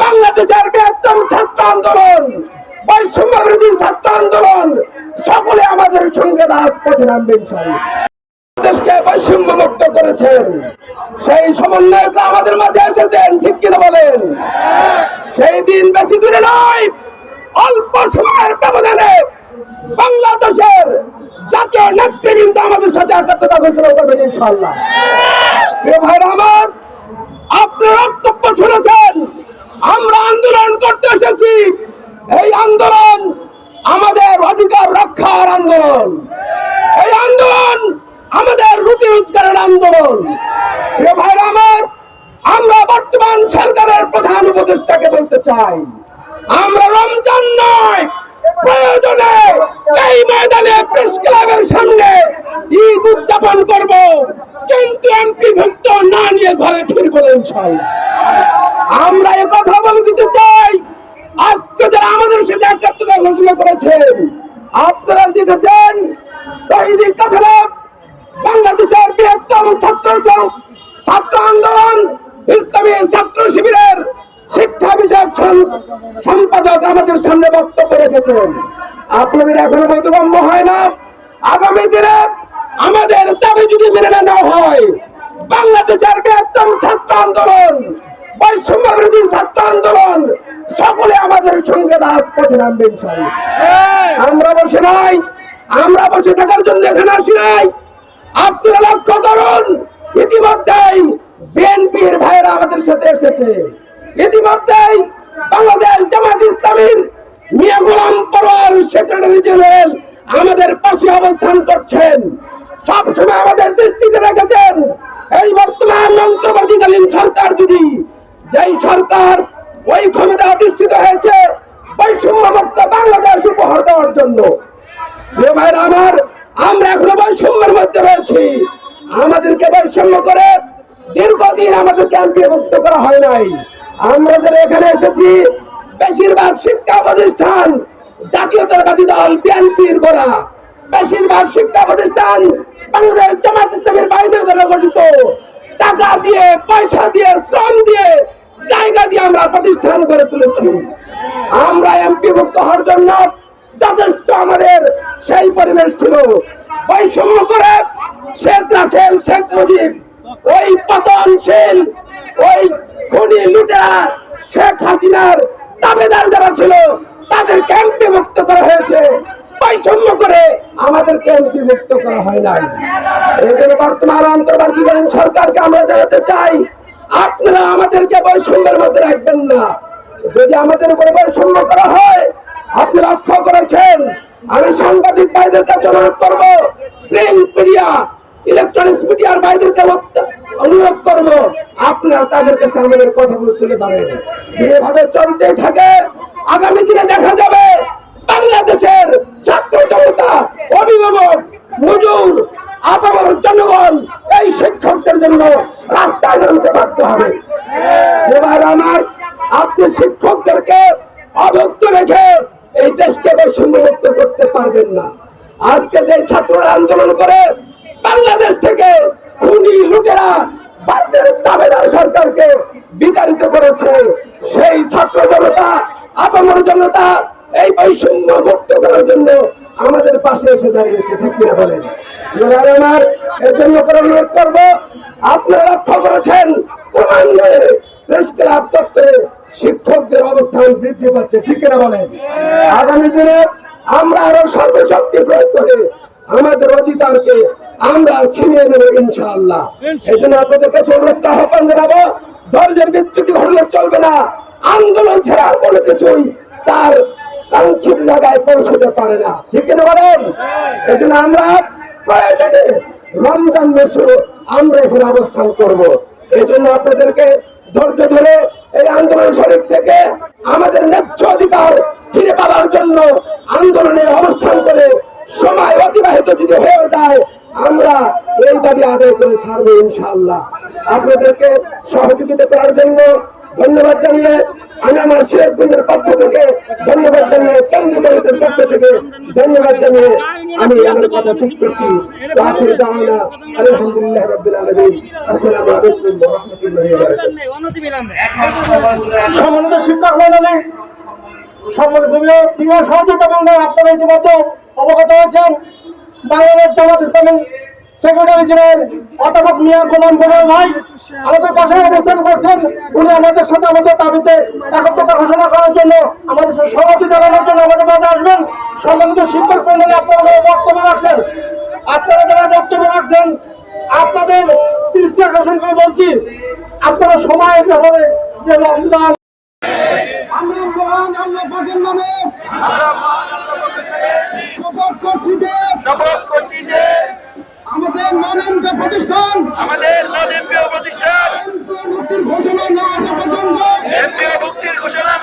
বাংলাদেশের সকলে আমাদের সঙ্গে রাজপথে নামবে ইনশাআল্লাহ। দেশকে বৈষম্য মুক্ত করেছেন। সেই আমাদের মাঝে এসেছেন, ঠিক কিনা বলেন? সেই দিন বেশি দূরে নয়, অল্প সময়ের ব্যবধানে বাংলাদেশের জাতীয় নেতৃবৃন্দ আমাদের সাথে একাত্মতা ঘোষণা করবেন ভাইরা আমার, আপনার শুনেছেন আমরা আন্দোলন করতে এসেছি। এই আন্দোলন আমাদের অধিকার রক্ষার আন্দোলন। এই আন্দোলন আমাদের রুটি রোজগারের আন্দোলন। ভাইরা আমার, আমরা বর্তমান সরকারের প্রধান উপদেষ্টাকে বলতে চাই। আমরা রমজান নয়, প্রয়োজনে এই ময়দানে প্রেস ক্লাবের সামনে ঈদ উদযাপন করব। কিন্তু এমপি ভুক্ত না নিয়ে ঘরে ফিরবো না ইনশাআল্লাহ। আমরা এ কথা বলে দিতে চাই। আজকে যারা আমাদের সাথে একাত্মতা ঘোষণা করেছেন, আপনারা দেখেছেন বাংলাদেশের বৃহত্তম ছাত্র ছাত্র আন্দোলন, ইসলামী ছাত্র শিবিরের শিক্ষা বিষয়ক সম্পাদক আমাদের সামনে বক্তব্য রেখেছেন। আপনাদের এখনও বোধগম্য হয় না। আগামী দিনে আমাদের দাবি যদি মেনে না হয়, বাংলাদেশের বৃহত্তম ছাত্র আন্দোলন বৈষম্য বিরোধী ছাত্র আন্দোলন সকলে আমাদের সঙ্গে রাজপথে নামবে ইনশাআল্লাহ। আমরা বসে নাই আমরা বসে থাকার জন্য এখানে আসি নাই। আপনারা লক্ষ্য করুন ইতিমধ্যেই বিএনপির ভাইয়েরা আমাদের সাথে এসেছে। ইতিমধ্যেই বাংলাদেশ জামাত ইসলামীর মিয়া গোলাম পরোয়ার সেক্রেটারি জেনারেল আমাদের পাশে অবস্থান করছেন। সবসময় আমাদের দৃষ্টিতে রেখেছেন এই বর্তমান অন্তর্বর্তীকালীন সরকার যদি যেই সরকার ওই ক্ষমতা অধিষ্ঠিত হয়েছে, বৈষম্য মুক্ত বাংলাদেশ উপহার দেওয়ার জন্য। আমার, আমরা এখনও বৈষম্যের মধ্যে রয়েছি। আমাদেরকে বৈষম্য করে দীর্ঘদিন আমাদেরকে মুক্ত করা হয় নাই। আমরা যারা এখানে এসেছি, বেশিরভাগ শিক্ষা প্রতিষ্ঠান জাতীয়তাবাদী দল, বিএনপির করা বেশিরভাগ শিক্ষা প্রতিষ্ঠান বাংলাদেশ জামাত ইসলামের বাইরের দ্বারা গঠিত। টাকা দিয়ে, পয়সা দিয়ে, শ্রম দিয়ে জায়গা দিয়ে আমরা প্রতিষ্ঠান করে তুলেছি। আমরা এমপি মুক্ত হওয়ার জন্য যথেষ্ট আমাদের সেই পরিবেশ ছিল। বৈষম্য করে শেখ রাসেল, শেখ মুজিব, ওই পতনশীল, ওই খুনি লুটেরা শেখ হাসিনার দাবেদার যারা ছিল, তাদেরকে এমপি মুক্ত করা হয়েছে। বৈষম্য করে আমাদেরকে এমপি মুক্ত করা হয় নাই। জন্য বর্তমান অন্তর্বর্তীকালীন সরকারকে আমরা জানাতে চাই, আপনারা আমাদেরকে বৈষম্যের মধ্যে রাখবেন না। যদি আমাদের উপরে বৈষম্য করা হয়, আপনি লক্ষ্য করেছেন, আমি সাংবাদিক ভাইদের কাছে অনুরোধ করব, প্রিন্ট মিডিয়া, ইলেকট্রনিক্স মিডিয়ার ভাইদেরকে বক্ত- অনুরোধ করব, আপনারা তাদের কাছে আমাদের কথাগুলো তুলে ধরেন। যেভাবে চলতে থাকে, আগামী দিনে দেখা যাবে বাংলাদেশের ছাত্র জনতা অভিভাবক মজুর আপামর জনগণ এই শিক্ষকদের জন্য নামতে বাধ্য হবে। এবার আমার আপনি শিক্ষকদেরকে অভুক্ত রেখে এই দেশকে বৈষম্যমুক্ত করতে পারবেন না। আজকে যে ছাত্ররা আন্দোলন করে, বাংলাদেশ থেকে খুনি লুটেরা ভারতের দাবেদার সরকারকে বিতাড়িত করেছে, সেই ছাত্র জনতা, আপামর জনতা এই বৈষম্য মুক্ত করার জন্য আমাদের পাশে এসে দাঁড়িয়েছে, ঠিক কিনা বলেন? আমার এজন্য করে অনুরোধ করব আপনারা লক্ষ্য করেছেন? শিক্ষকদের অবস্থান বৃদ্ধি পাচ্ছে, ঠিক কিনা বলেন? আগামী দিনে আমরা আরও সর্বশক্তি প্রয়োগ করে আমাদের অধিকারকে আমরা ছিনিয়ে নেব ইনশাআল্লাহ। এই জন্য আপনাদের কাছে অনুরোধ, আহ্বান জানাব ধৈর্যের বিচ্যুতি ঘটলে চলবে না, আন্দোলন ছাড়া কোনো কিছুই তার কাঙ্ক্ষিত জায়গায় পৌঁছতে পারে না, ঠিক কিনা বলেন? এই জন্য আমরা প্রয়োজনে রমজান মাসে আমরা এখানে অবস্থান করব। এই জন্য আপনাদেরকে ধৈর্য ধরে এই আন্দোলন শরীর থেকে আমাদের ন্যায্য অধিকার ফিরে পাওয়ার জন্য আন্দোলনে অবস্থান করে সময় অতিবাহিত যদি হয়ে যায়, আমরা এই দাবি আদায় করে ছাড়বো ইনশাআল্লাহ। আপনাদেরকে সহযোগিতা করার জন্য ধন্যবাদ জানিয়ে আমি আমার সিরাজগঞ্জের পক্ষ থেকে ধন্যবাদ জানিয়ে কেন্দ্রীয় পক্ষ থেকে ধন্যবাদ জানিয়ে আমি আমার কথা শেষ করছি। সম্মানিত শিক্ষক মন্ডলী, সম্মানিত প্রিয় সহযোগিতা মন্ডলী, আপনারা ইতিমধ্যে অবগত হয়েছেন বাংলাদেশ জামাত ইসলামী সেক্রেটারি জেনারেল অধ্যাপক মিয়া গোলাম গোলাম ভাই আমাদের পাশে অবস্থান করছেন। উনি আমাদের সাথে আমাদের দাবিতে একত্রতা ঘোষণা করার জন্য আমাদের সাথে জানানোর জন্য আমাদের মাঝে আসবেন। সম্মানিত শিক্ষক মন্ডলী আপনারা যারা বক্তব্য রাখছেন আপনারা যারা বক্তব্য রাখছেন আপনাদের দৃষ্টি আকর্ষণ করে বলছি আপনারা সময় ব্যাপারে যে রমজান। আমরা মহান আল্লাহ পাকের নামে শপথ করছি যে শপথ করছি যে আমাদের মানন্দ প্রতিষ্ঠান। আমাদের প্রতিষ্ঠান। মুক্তির ঘোষণা না আসা পর্যন্ত। মুক্তির ঘোষণা